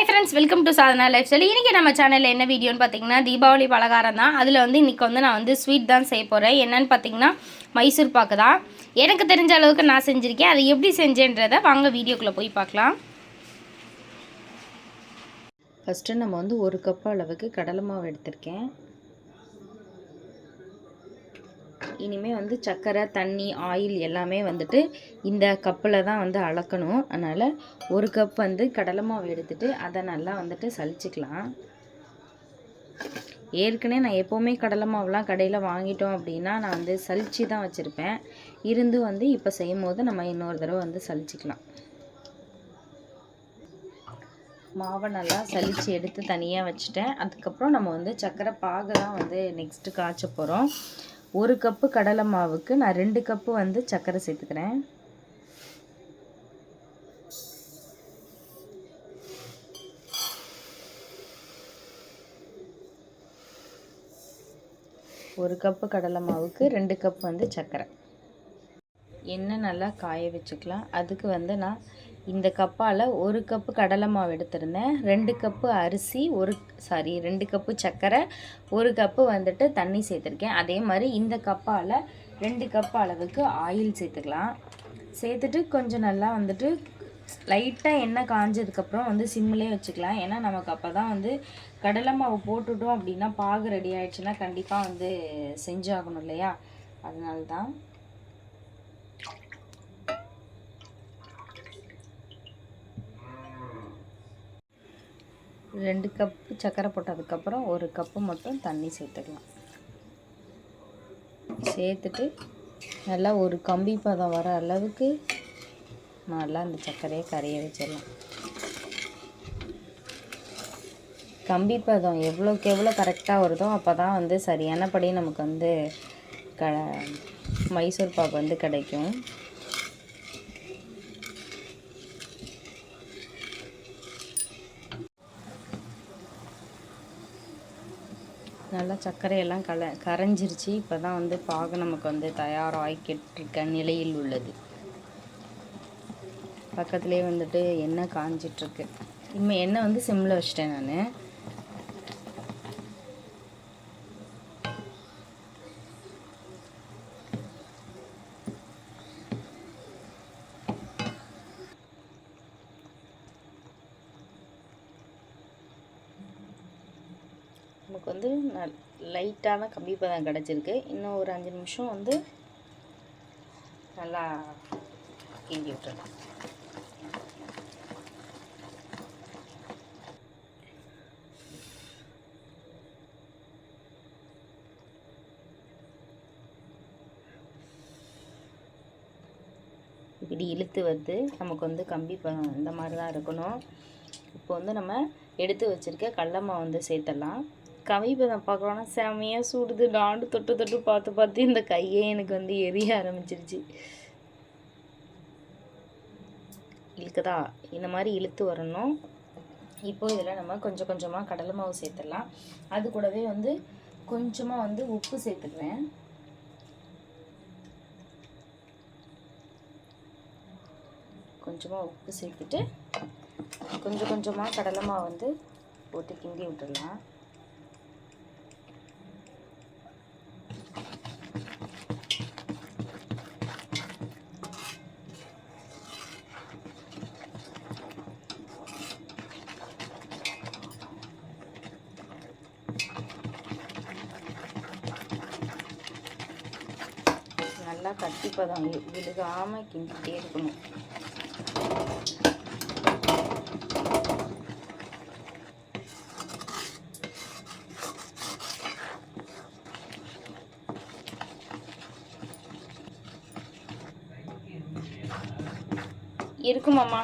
Hi friends welcome to Sadhana lifestyle இன்றைக்கி நம்ம சேனலில் என்ன வீடியோன்னு பார்த்தீங்கன்னா தீபாவளி பலகாரம் தான். அதில் வந்து இன்றைக்கி வந்து நான் வந்து ஸ்வீட் தான் செய்ய போகிறேன் என்னன்னு பார்த்தீங்கன்னா மைசூர் பாக்கு தான். எனக்கு தெரிஞ்ச அளவுக்கு நான் செஞ்சுருக்கேன். அதை எப்படி செஞ்சேன்றதை வாங்க வீடியோக்குள்ளே போய் பார்க்கலாம். ஃபஸ்ட்டு நம்ம வந்து ஒரு கப் அளவுக்கு கடலை மாவு எடுத்திருக்கேன். இனிமேல் வந்து சர்க்கரை தண்ணி ஆயில் எல்லாமே வந்துட்டு இந்த கப்பில் தான் வந்து அளக்கணும். அதனால் ஒரு கப் வந்து கடலை மாவு எடுத்துகிட்டு அதை நல்லா வந்துட்டு சளிச்சிக்கலாம் ஏற்கனவே நான் எப்போவுமே கடலை மாவுலாம் கடையில் வாங்கிட்டோம் அப்படின்னா நான் வந்து சளிச்சு தான் வச்சுருப்பேன். இருந்து வந்து இப்போ செய்யும் போது நம்ம இன்னொரு தடவை வந்து சளிச்சிக்கலாம் மாவை நல்லா சலித்து எடுத்து தனியாக வச்சுட்டேன். அதுக்கப்புறம் நம்ம வந்து சர்க்கரை பாகு தான் வந்து நெக்ஸ்ட்டு காய்ச்ச போகிறோம் ஒரு கப்பு கடலை மாவுக்கு நான் ரெண்டு கப்பு வந்து சர்க்கரை சேர்த்துக்கிறேன். ஒரு கப்பு கடலை மாவுக்கு ரெண்டு கப் வந்து சர்க்கரை எண்ணெய் நல்லா காய வச்சுக்கலாம். அதுக்கு வந்து நான் இந்த கப்பால் ஒரு கப்பு கடலை மாவு எடுத்திருந்தேன். ரெண்டு கப்பு அரிசி ஒரு சாரி ரெண்டு கப்பு சர்க்கரை ஒரு கப்பு வந்துட்டு தண்ணி சேர்த்துருக்கேன். அதே மாதிரி இந்த கப்பால் ரெண்டு கப் அளவுக்கு ஆயில் சேர்த்துக்கலாம். சேர்த்துட்டு கொஞ்சம் நல்லா வந்துட்டு லைட்டாக எண்ணெய் காஞ்சதுக்கப்புறம் வந்து சிம்மிலே வச்சுக்கலாம். ஏன்னா நமக்கு அப்போ தான் வந்து கடலை மாவு போட்டுட்டோம் அப்படின்னா பாகு ரெடி ஆயிடுச்சுன்னா கண்டிப்பாக வந்து செஞ்சாகணும் இல்லையா? அதனால தான் ரெண்டு கப்பு சர்க்கரை போட்டதுக்கப்புறம் ஒரு கப்பு மட்டும் தண்ணி சேர்த்துக்கலாம். சேர்த்துட்டு நல்லா ஒரு கம்பி பதம் வர அளவுக்கு நல்லா அந்த சர்க்கரையை கரைய வச்சிடலாம். கம்பி பதம் எவ்வளோக்கு எவ்வளோ கரெக்டாக வருதோ அப்போ தான் வந்து சரியானபடி நமக்கு வந்து க மைசூர் பாக்கு வந்து கிடைக்கும். நல்லா சர்க்கரையெல்லாம் கல கரைஞ்சிருச்சு. இப்போ தான் வந்து பாகு நமக்கு வந்து தயாராகிக்கிட்டு நிலையில் உள்ளது. பக்கத்துலேயே வந்துட்டு எண்ணெய் காஞ்சிட்ருக்கு. இனிமேல் எண்ணெய் வந்து சிம்மில் வச்சிட்டேன் நான். நமக்கு வந்து நல் லைட்டான கம்பி பதம் கிடச்சிருக்கு. இன்னும் ஒரு அஞ்சு நிமிஷம் வந்து நல்லா கிண்டி விட்டுருக்கு இப்படி இழுத்து வருது நமக்கு வந்து கம்பி பதம் இந்த மாதிரி தான் இருக்கணும். இப்போ வந்து நம்ம எடுத்து வச்சுருக்க கடலம்மா வந்து சேர்த்துடலாம் கவி பதம் பார்க்கலாம்னா செமையாக சூடுது. டாண்டு தொட்டு தொட்டு பார்த்து பார்த்து இந்த கையே எனக்கு வந்து எரிய ஆரம்பிச்சிருச்சு. இழுக்குதா இந்த மாதிரி இழுத்து வரணும். இப்போ இதில் நம்ம கொஞ்சம் கொஞ்சமாக கடலை மாவு சேர்த்துடலாம். அது கூடவே வந்து கொஞ்சமாக வந்து உப்பு சேர்த்துக்குவேன். கொஞ்சமாக உப்பு சேர்த்துட்டு கொஞ்சம் கொஞ்சமாக கடலை மாவு வந்து போட்டு கிண்டி விட்டுடலாம். இப்போ தான் விழுகாமல் கிண்டிகிட்டே இருக்கணும். இருக்குமாம்மா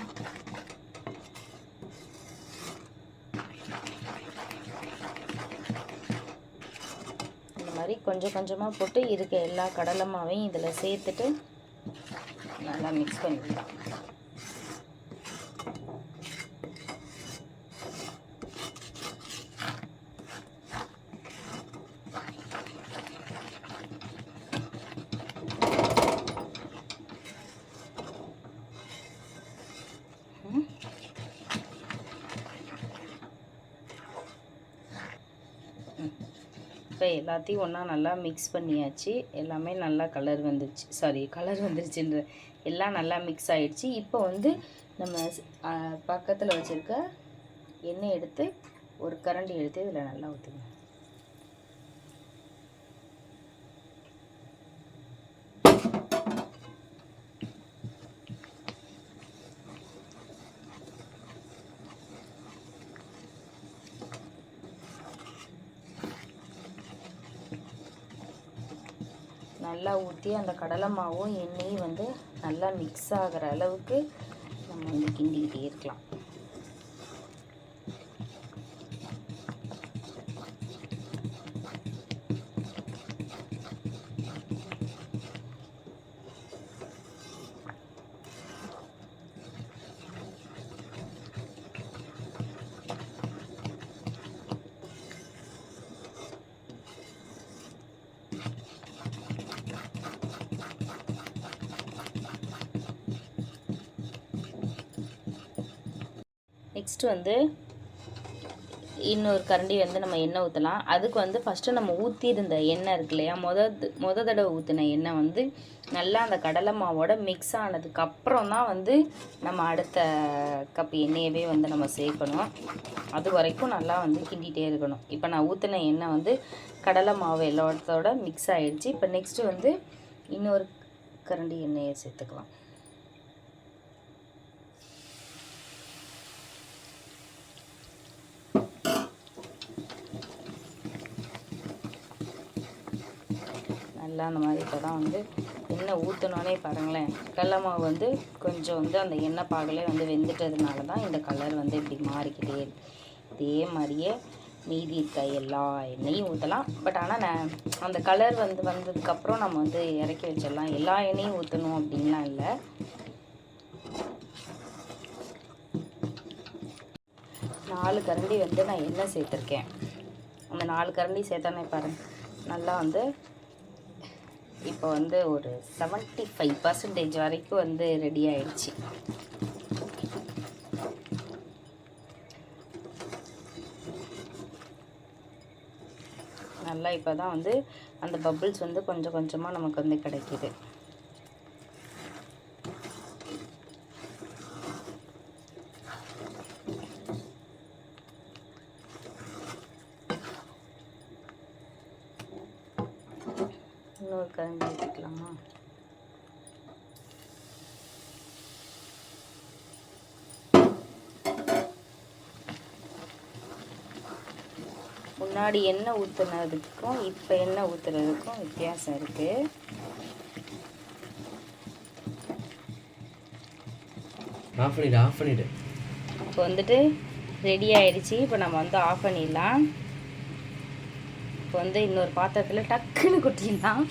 இந்த மாதிரி கொஞ்சம் கொஞ்சமாக போட்டு இருக்க எல்லா கடலை மாவையும் இதில் சேர்த்துட்டு நல்லா மிக்ஸ் பண்ணிக்கலாம். இப்போ எல்லாத்தையும் ஒன்றா நல்லா மிக்ஸ் பண்ணியாச்சு. எல்லாமே நல்லா கலர் வந்துருச்சு. சாரி கலர் வந்துருச்சுன்ற எல்லாம் நல்லா மிக்ஸ் ஆகிடுச்சு இப்போ வந்து நம்ம பக்கத்தில் வச்சுருக்க எண்ணெய் எடுத்து ஒரு கரண்டி எடுத்து இதில் நல்லா ஊற்றுங்க நல்லா ஊற்றி அந்த கடலை மாவும் எண்ணெயும் வந்து நல்லா மிக்ஸ் ஆகிற அளவுக்கு நம்ம வந்து கிண்டிக்கிட்டே இருக்கலாம். நெக்ஸ்ட் வந்து இன்னொரு கரண்டி வந்து நம்ம எண்ணெய் ஊற்றலாம் அதுக்கு வந்து ஃபஸ்ட்டு நம்ம ஊற்றியிருந்த எண்ணெய் இருக்கு இல்லையா முத முத தடவை ஊற்றின எண்ணெய் வந்து நல்லா அந்த கடலை மாவோட மிக்ஸ் ஆனதுக்கு அப்புறம் தான் வந்து நம்ம அடுத்த கப் எண்ணெயவே வந்து நம்ம சேர்க்கணும். அது வரைக்கும் நல்லா வந்து கிண்டிகிட்டே இருக்கணும். இப்போ நான் ஊற்றின எண்ணெய் வந்து கடலை மாவு எல்லாத்தோட மிக்ஸ் ஆகிடுச்சு இப்போ நெக்ஸ்ட்டு வந்து இன்னொரு கரண்டி எண்ணெயை சேர்த்துக்கலாம். நல்லா அந்த மாதிரி இப்போ தான் வந்து எண்ணெய் ஊற்றினோன்னே பாருங்களேன். கடலை மாவு வந்து கொஞ்சம் வந்து அந்த எண்ணெய் பாகலே வந்து வெந்துட்டதுனால தான் இந்த கலர் வந்து இப்படி மாறிக்கிட்டே இதே மாதிரியே மீதி இருக்க எல்லா எண்ணெயும் ஊற்றலாம் பட் ஆனால் நான் அந்த கலர் வந்து வந்ததுக்கப்புறம் நம்ம வந்து இறக்கி வச்சிடலாம். எல்லா எண்ணெயும் ஊற்றணும் அப்படின்லாம் இல்லை. நாலு கரண்டி வந்து நான் எண்ணெய் சேர்த்துருக்கேன். அந்த நாலு கரண்டி சேர்த்தானே பாருங்கள் நல்லா வந்து இப்போ வந்து ஒரு செவன்ட்டி ஃபைவ் பர்சன்டேஜ் வரைக்கும் வந்து ரெடி ஆயிடுச்சு. நல்லா இப்போ தான் வந்து அந்த பபிள்ஸ் வந்து கொஞ்சம் கொஞ்சமாக நமக்கு வந்து கிடைக்கிது இன்னொரு கரண்டி ஊற்றிக்கலாமா முன்னாடி எண்ணெய் ஊற்றுனதுக்கும் இப்போ எண்ணெய் ஊற்றுறதுக்கும் வித்தியாசம் இருக்குது ஆஃப் பண்ணிடு ஆஃப் பண்ணிடு. இப்போ வந்துட்டு ரெடி ஆயிடுச்சு. இப்போ நம்ம வந்து ஆஃப் பண்ணிடலாம். இப்போ வந்து இன்னொரு பாத்திரத்தில் டக்குன்னு கொட்டிடலாம்.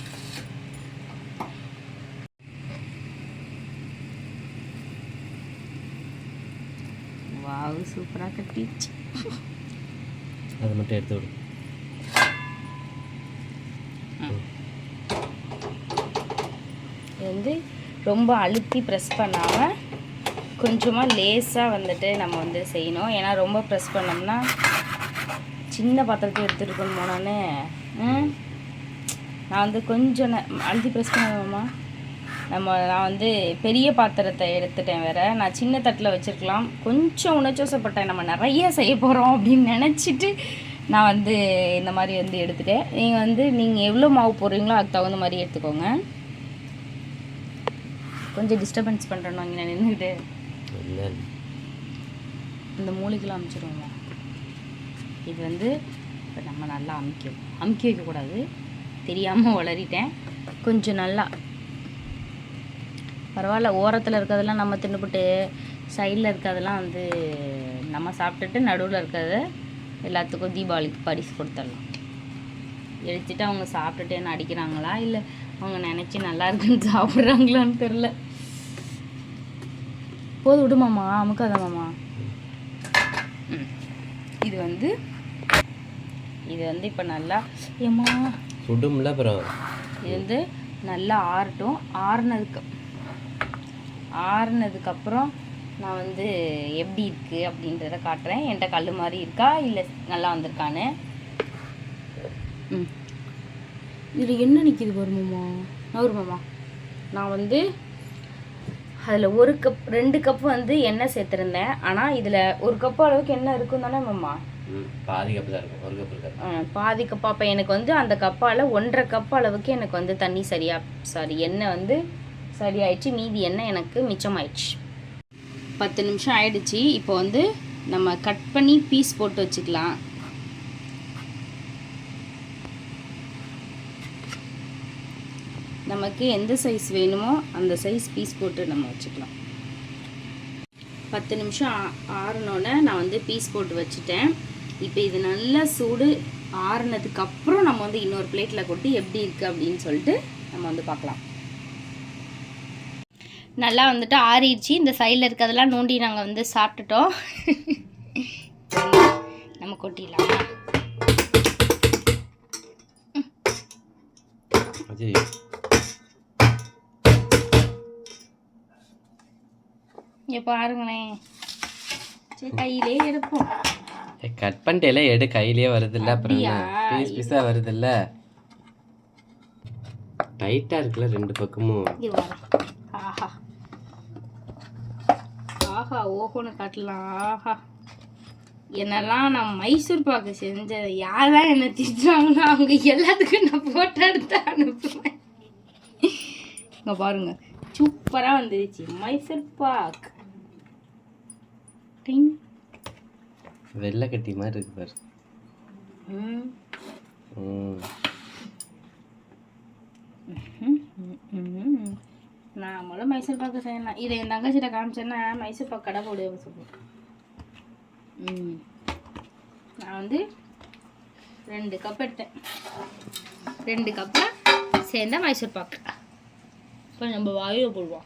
வாவ் சூப்பராக கட்டிடுச்சு. அதை மட்டும் எடுத்து விடு. இது வந்து ரொம்ப அழுத்தி ப்ரெஸ் பண்ணாமல் கொஞ்சமாக லேஸாக வந்துட்டு நம்ம வந்து செய்யணும். ஏன்னா ரொம்ப ப்ரெஸ் பண்ணோம்னா சின்ன பாத்திரத்தை எடுத்துகிட்டு போனோன்னே நான் வந்து கொஞ்சம் அழுத்தி ப்ரெஸ் பண்ணுவேம்மா நம்ம நான் வந்து பெரிய பாத்திரத்தை எடுத்துட்டேன் வேற. நான் சின்ன தட்டில் வச்சுருக்கலாம். கொஞ்சம் உணர்ச்சோசப்பட்டேன் நம்ம நிறைய செய்ய போகிறோம் அப்படின்னு நினச்சிட்டு நான் வந்து இந்த மாதிரி வந்து எடுத்துட்டேன். நீங்கள் வந்து நீங்கள் எவ்வளோ மாவு போடுறீங்களோ அதுக்கு தகுந்த மாதிரி எடுத்துக்கோங்க. கொஞ்சம் டிஸ்டர்பன்ஸ் பண்ணுறோம் நின்றுக்கிட்டு இல்லை இந்த மூலிகைலாம் அமுச்சிடுவோம் இது வந்து இப்போ நம்ம நல்லா அமுக்கி அமுக்கி வைக்கக்கூடாது. தெரியாமல் வளரிட்டேன். கொஞ்சம் நல்லா பரவாயில்ல ஓரத்தில் இருக்கிறதெல்லாம் நம்ம தின்னுபிட்டு சைடில் இருக்கிறதெல்லாம் வந்து நம்ம சாப்பிட்டுட்டு நடுவில் இருக்கிறத எல்லாத்துக்கும் தீபாவளிக்கு பரிசு கொடுத்துடலாம். எடுத்துட்டு அவங்க சாப்பிட்டுட்டு என்ன அடிக்கிறாங்களா? இல்லை அவங்க நினச்சி நல்லா இருக்குன்னு சாப்பிட்றாங்களான்னு தெரில போது விடுமாம்மா அமுக்காத மாமா. இது வந்து இது வந்து இப்போ நல்லா ஏம்மா? சுடும்ல அப்புறம். இது வந்து நல்லா ஆறட்டும். ஆறுனதுக்கு ஆறுனதுக்கப்புறம் நான் வந்து எப்படி இருக்குது அப்படின்றத காட்டுறேன். என்கிட்ட கல் மாதிரி இருக்கா? இல்லை நல்லா வந்திருக்கான்னு. ம். இதில் என்ன நிற்கிது வருமாம்மா நவருமாம்மா நான் வந்து அதில் ஒரு கப் ரெண்டு கப் வந்து எண்ணெய் சேர்த்துருந்தேன். ஆனால் இதில் ஒரு கப் அளவுக்கு எண்ணெய் இருக்கும் தானே மாமா? ம் பாதி கப்பு தான் இருக்கும். ஒரு கப்பு இருக்காது. பாதி கப்பா அப்போ எனக்கு வந்து அந்த கப்பால் ஒன்றரை கப் அளவுக்கு எனக்கு வந்து தண்ணி சரியா சாரி எண்ணெய் வந்து சரி ஆயிடுச்சு மீதி எண்ணெய் எனக்கு மிச்சமாயிடுச்சு. பத்து நிமிஷம் ஆயிடுச்சு. இப்போ வந்து நம்ம கட் பண்ணி பீஸ் போட்டு வச்சுக்கலாம். நமக்கு எந்த சைஸ் வேணுமோ அந்த சைஸ் பீஸ் போட்டு நம்ம வச்சுக்கலாம். பத்து நிமிஷம் ஆ- நான் வந்து பீஸ் போட்டு வச்சுட்டேன். இப்போ இது நல்லா சூடு ஆறுனதுக்கப்புறம் நம்ம வந்து இன்னொரு பிளேட்டில் கொட்டி எப்படி இருக்குது அப்படின்னு சொல்லிட்டு நம்ம வந்து பார்க்கலாம். நல்லா வந்துட்டு ஆறிடுச்சு. இந்த சைடில் இருக்கிறதெல்லாம் நோண்டி நாங்கள் வந்து சாப்பிட்டுட்டோம். நம்ம கொட்டிடலாமா. இங்கே பாருங்களேன் சரி கையிலே எடுப்போம். கட் பண்ணிட்டேல எடு. கையிலேயே வருதுல்ல அப்புறம்? பீஸ் பீஸாக வருதுல்ல? டைட்டாக இருக்குல்ல ரெண்டு பக்கமும் இது வரும் ஆஹா ஆஹா ஓஹோன்னு காட்டலாம். ஆஹா. என்னெல்லாம் நான் மைசூர் பாக்கு செஞ்சது யாரெல்லாம் என்னை திட்டுறாங்களோ அவங்க எல்லாத்துக்கும் நான் போட்டோ எடுத்து அனுப்புவேன். இங்கே பாருங்க. சூப்பராக வந்துருச்சு. மைசூர் பாக். வெள்ளை கட்டி மாதிரி இருக்கு பாரு. ம். ம், ம், ம். நான் முதல்ல மைசூர் பாக்கு செய்யலாம். இதை என் தங்கச்சிட்ட காமிச்சேன்னா மைசூர் பாக்கு கடை போடுவேன் சொல்லுவேன். நான் வந்து ரெண்டு கப் எடுத்தேன். ரெண்டு கப்பில் சேர்ந்த மைசூர் பாக்கு. இப்போ நம்ம வாயுவை போடுவோம்.